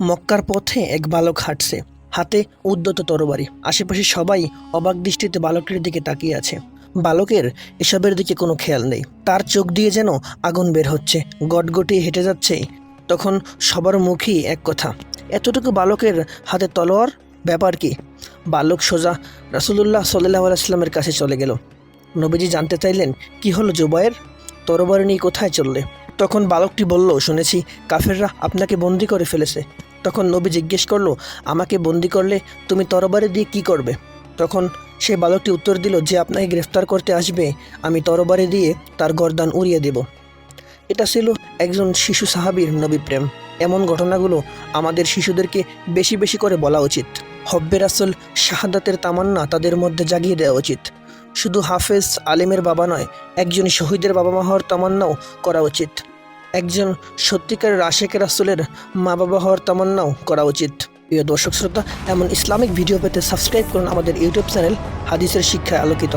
মক্কার পথে এক বালক হাঁটছে। হাতে উদ্যত তরবারি। আশেপাশে সবাই অবাক দৃষ্টিতে বালকটির দিকে তাকিয়ে আছে। বালকের এসবের দিকে কোনো খেয়াল নেই। তার চোখ দিয়ে যেন আগুন বের হচ্ছে। গটগটিয়ে হেঁটে যাচ্ছে। তখন সবার মুখেই এক কথা, এতটুকু বালকের হাতে তলোয়ার? ব্যাপার কি? বালক সোজা রাসুলুল্লাহ সাল্লাহ আলাইস্লামের কাছে চলে গেল। নবীজি জানতে চাইলেন, কি হলো জুবায়ের? তরবারি নিয়ে কোথায় চললে? তখন বালকটি বলল, শুনেছি, কাফেররা আপনাকে বন্দি করে ফেলেছে। তখন নবী জিজ্ঞেস করল, আমাকে বন্দি করলে তুমি তরবারি দিয়ে কি করবে? তখন সে বালকটি উত্তর দিল, যে আপনাকে গ্রেফতার করতে আসবে, আমি তরবারি দিয়ে তার গরদান উড়িয়ে দেব। এটা ছিল একজন শিশু সাহাবীর নবী প্রেম। এমন ঘটনাগুলো আমাদের শিশুদেরকে বেশি বেশি করে বলা উচিত। হব্বে রাসুল শাহাদাতের তামান্না তাদের মধ্যে জাগিয়ে দেওয়া উচিত। শুধু হাফেজ আলিমের বাবা নয়, একজন শহীদের বাবা মা হওয়ার তামান্নাও করা উচিত। একজন সত্যিকার রাশেক রাসুলের মা বাবা হওয়ার তামান্নাও করা উচিত। প্রিয় দর্শক শ্রোতা, এমন ইসলামিক ভিডিও পেতে সাবস্ক্রাইব করুন আমাদের ইউটিউব চ্যানেল হাদিসের শিক্ষায় আলোকিত।